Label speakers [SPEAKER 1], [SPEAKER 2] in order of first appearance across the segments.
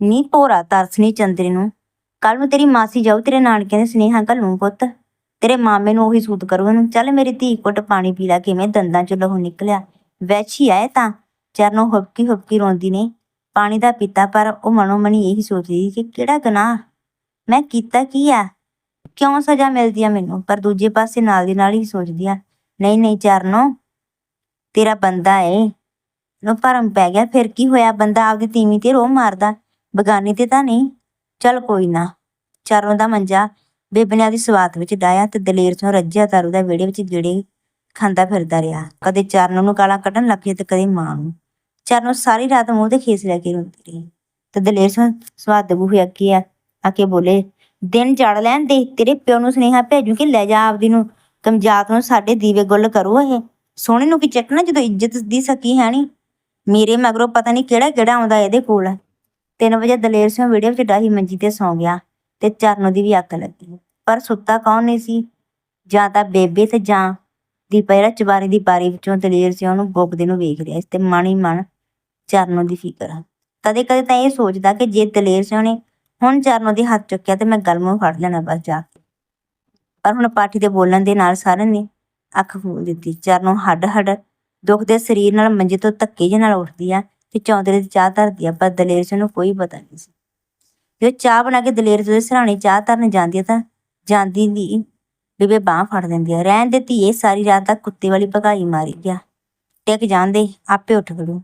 [SPEAKER 1] ਨੀ ਭੋਰਾ ਤਰਸਨੀ ਚੰਦਰੀ ਨੂੰ। ਕੱਲ ਨੂੰ ਤੇਰੀ ਮਾਸੀ ਜਾਊ, ਤੇਰੇ ਨਾਨਕਿਆਂ ਦੇ ਸੁਨੇਹਾ ਘੱਲੂ ਪੁੱਤ। ਤੇਰੇ ਮਾਮੇ ਨੂੰ ਉਹੀ ਸੂਤ ਕਰੂ ਇਹਨੂੰ ਚੱਲ ਮੇਰੀ ਧੀ ਘੁੱਟ ਪਾਣੀ ਪੀ ਲੈ, ਕਿਵੇਂ ਦੰਦਾਂ ਚੋਂ ਲਹੂ ਨਿਕਲਿਆ। ਵੈਛੀ ਆਏ ਤਾਂ ਚਰਨੋਂ ਹੁਬਕੀ ਹੁਬਕੀ ਰੋਂਦੀ ਨੇ। ਪਾਣੀ ਦਾ ਪੀਤਾ, ਪਰ ਉਹ ਮਨੋ ਮਨੀ ਇਹੀ ਸੋਚਦੀ ਸੀ ਕਿ ਕਿਹੜਾ ਗੁਨਾਹ। ਮੈਂ ਕੀਤਾ ਕੀ ਆ? ਕਿਉਂ ਸਜ਼ਾ ਮਿਲਦੀ ਆ ਮੈਨੂੰ? ਪਰ ਦੂਜੇ ਪਾਸੇ ਨਾਲ ਦੀ ਨਾਲ ਹੀ ਸੋਚਦੀ ਆ, ਨਹੀਂ ਨਹੀਂ ਚਰਨੋ, ਤੇਰਾ ਬੰਦਾ ਏ। ਨੂੰ ਭਰਮ ਪੈ ਗਿਆ, ਫਿਰ ਕੀ ਹੋਇਆ? ਬੰਦਾ ਆਪਦੀ ਤੀਵੀਂ ਤੇ ਰੋਹ ਮਾਰਦਾ। ਬਗਾਨੀ ਤੇ ਤਾਂ ਨਹੀਂ। ਚੱਲ ਕੋਈ ਨਾ। ਚਾਰੋਂ ਦਾ ਮੰਜਾ ਬੇਬਨਿਆਂ ਦੀ ਸਵਾਤ ਵਿੱਚ ਡਾਇਆ ਤੇ ਦਲੇਰ ਤੋਂ ਰੱਜਿਆ ਤਾਰੂ ਦਾ ਵਿਹੜੇ ਵਿੱਚ ਗੇੜੇ ਖਾਂਦਾ ਫਿਰਦਾ ਰਿਹਾ। ਕਦੇ ਚਰਨ ਨੂੰ ਗਾਲਾਂ ਕੱਢਣ ਲੱਗ ਪਿਆ ਤੇ ਕਦੇ ਮਾਂ ਨੂੰ। ਚਰਨ ਸਾਰੀ ਰਾਤ ਮੂੰਹ ਤੇ ਖੇਸ ਲੈ ਕੇ ਰੋਂਦੀ ਰਹੀ। ਤੇ ਦਲੇਰ ਸਿੰਘ ਸਵਾਦ ਬੂਹੇ ਅੱਗੇ ਆ ਕੇ ਬੋਲੇ, ਦਿਨ ਚੜ ਲੈਣ ਦੇ, ਤੇਰੇ ਪਿਓ ਨੂੰ ਸੁਨੇਹਾ ਭੇਜੂ ਕਿ ਲੈ ਜਾ ਆਪਦੀ ਨੂੰ। ਕਮਜਾਤ ਨੂੰ ਸਾਡੇ ਦੀਵੇ ਗੁੱਲ ਕਰੋ ਇਹ। ਸੋਹਣੇ ਨੂੰ ਕੀ ਚੱਕਣਾ ਜਦੋਂ ਇੱਜ਼ਤ ਦੀ ਸਕੀ ਹੈ ਨਹੀਂ ਮੇਰੇ ਮਗਰੋਂ ਪਤਾ ਨਹੀਂ ਕਿਹੜਾ ਕਿਹੜਾ ਆਉਂਦਾ ਇਹਦੇ ਕੋਲ। 3 ਵਜੇ ਦਲੇਰ ਸਿੰਘ ਵਿੜੇ ਵਿੱਚ ਡਾਹੀ ਮੰਜੀ ਤੇ ਸੌਂ ਗਿਆ ਤੇ ਚਰਨੋ ਦੀ ਵੀ ਅੱਖ ਲੱਗੀ। ਪਰ ਸੁੱਤਾ ਕੌਣ ਨਹੀਂ ਸੀ? ਜਾਂ ਤਾਂ ਬੇਬੇ ਤੇ ਜਾਂ ਦੀ ਪਹਿਰਾ ਚਵਾਰੀ ਦੀ ਬਾਰੀ ਵਿੱਚੋਂ ਦਲੇਰ ਸਿੰਘ ਨੂੰ ਬੋਕਦੇ ਨੂੰ ਵੇਖ ਰਿਹਾ ਇਸ ਤੇ ਮਨ ਹੀ ਮਨ ਚਰਨੋ ਦੀ ਫਿਕਰ ਆ। ਕਦੇ ਕਦੇ ਤਾਂ ਇਹ ਸੋਚਦਾ ਕਿ ਜੇ ਦਲੇਰ ਸਿੰਘ ਨੇ ਹੁਣ ਚਰਨੋ ਦੇ ਹੱਥ ਚੁੱਕਿਆ ਤੇ ਮੈਂ ਗਲ ਮੂੰਹ ਫੜ ਲੈਣਾ ਬਸ ਜਾ ਕੇ। ਪਰ ਹੁਣ ਪਾਠੀ ਦੇ ਬੋਲਣ ਦੇ ਨਾਲ ਸਾਰਿਆਂ ਨੇ ਅੱਖ ਫੂਲ ਦਿੱਤੀ। ਚਰਨੋਂ ਹੱਡ ਹੱਡ ਦੁੱਖ ਦੇ ਸਰੀਰ ਨਾਲ ਮੰਜੇ ਤੋਂ ਧੱਕੇ ਜਿਹੇ ਨਾਲ ਉੱਠਦੀ ਆ। ਤੇ ਚੌਂਤਰੇ ਦੀ ਚਾਹ ਧਰਦੀ ਆ, ਪਰ ਦਲੇਰ ਸਿੰਘ ਨੂੰ ਕੋਈ ਪਤਾ ਨਹੀਂ ਸੀ। ਜਦੋਂ ਚਾਹ ਬਣਾ ਕੇ ਦਲੇਰ ਸਿੰਘ ਦੇ ਸਰਾਣੇ ਚਾਹ ਧਰਨ ਜਾਂਦੀ ਆ ਤਾਂ ਜਾਂਦੀ ਦੀ ਬੇਬੇ ਬਾਹ ਫੜ ਦਿੰਦੀ ਆ। ਰਹਿਣ ਦੇ ਧੀਏ, ਸਾਰੀ ਰਾਤ ਤੱਕ ਕੁੱਤੇ ਵਾਲੀ ਭਗਾਈ ਮਾਰੀ ਗਿਆ ਟਿਕ ਜਾਂਦੇ, ਆਪੇ ਉੱਠ ਖੜੂ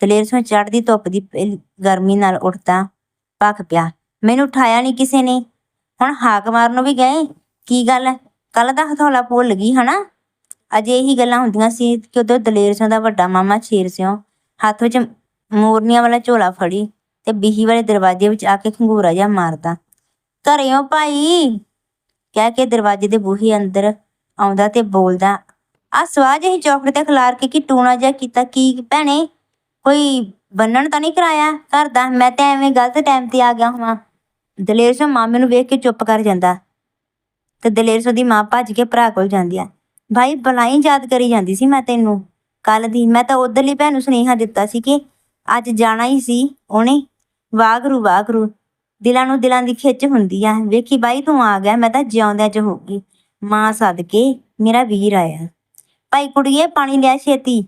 [SPEAKER 1] ਦਲੇਰ ਸਿੰਘ ਚੜ੍ਹਦੀ ਧੁੱਪ ਦੀ ਗਰਮੀ ਨਾਲ ਉੱਠਦਾ ਭੱਖ ਪਿਆ। ਮੈਨੂੰ ਉਠਾਇਆ ਨਹੀਂ ਕਿਸੇ ਨੇ। ਹੁਣ ਹਾਕ ਮਾਰਨ ਨੂੰ ਵੀ ਗਏ? ਕੀ ਗੱਲ? ਕੱਲ ਦਾ ਹਥੌਲਾ ਭੁੱਲ ਗਈ, ਹਨਾ? ਅਜੇ ਇਹੀ ਗੱਲਾਂ ਹੁੰਦੀਆਂ ਸੀ ਕਿ ਉਦੋਂ ਦਲੇਰ ਸਿੰਘ ਦਾ ਵੱਡਾ ਮਾਮਾ ਸ਼ੇਰ ਸਿੰਘ ਹੱਥ ਵਿੱਚ ਮੋਰਨੀਆਂ ਵਾਲਾ ਝੋਲਾ ਫੜੀ ਤੇ ਬੀਹੀ ਵਾਲੇ ਦਰਵਾਜ਼ੇ ਵਿੱਚ ਆ ਕੇ ਖੰਗੂਰਾ ਜਿਹਾ ਮਾਰਦਾ। ਘਰਿਓ ਭਾਈ! ਕਹਿ ਕੇ ਦਰਵਾਜ਼ੇ ਦੇ ਬੂਹੇ ਅੰਦਰ ਆਉਂਦਾ ਤੇ ਬੋਲਦਾ, ਆ ਸਵਾਹ ਜਿਹੀ ਚੌਕੜੇ ਤੇ ਖਿਲਾਰ ਕੇ ਕੀ ਟੂਣਾ ਜਿਹਾ ਕੀਤਾ, ਕੀ ਭੈਣੇ? ਕੋਈ ਬੰਨਣ ਤਾਂ ਨਹੀਂ ਕਰਾਇਆ ਘਰ ਦਾ? ਮੈਂ ਤਾਂ ਐਵੇਂ ਗਲਤ ਟਾਈਮ ਤੇ ਆ ਗਿਆ ਹਾਂ ਦਲੇਰ ਸਿੰਘ ਮਾਮੇ ਨੂੰ ਵੇਖ ਕੇ ਚੁੱਪ ਕਰ ਜਾਂਦਾ ਤੇ ਦਲੇਰ ਸਿੰਘ ਦੀ ਮਾਂ ਭੱਜ ਕੇ ਭਰਾ ਕੋਲ ਜਾਂਦੀ ਆ। ਭਾਈ, ਬਲਾਈ ਯਾਦ ਕਰੀ ਜਾਂਦੀ ਸੀ ਮੈਂ ਤੈਨੂੰ। ਕੱਲ ਦੀ। ਮੈਂ ਤਾਂ ਉਧਰਲੀ ਭੈਣ ਨੂੰ ਸੁਨੇਹਾ ਦਿੱਤਾ ਸੀ ਕਿ ਅੱਜ ਜਾਣਾ ਹੀ ਸੀ ਉਹਨੇ। ਵਾਗਰੂ ਵਾਗਰੂ। ਦਿਲਾਂ ਨੂੰ ਦਿਲਾਂ ਦੀ ਖਿੱਚ ਹੁੰਦੀ ਆ। ਵੇਖੀ ਬਾਈ, ਤੂੰ ਆ ਗਿਆ। ਮੈਂ ਤਾਂ ਜਿਉਂਦਿਆਂ ਚ ਹੋ ਗਈ। ਮਾਂ ਸਦਕੇ ਮੇਰਾ ਵੀਰ ਆਇਆ। ਭਾਈ ਕੁੜੀਏ, ਪਾਣੀ ਲਿਆ ਛੇਤੀ।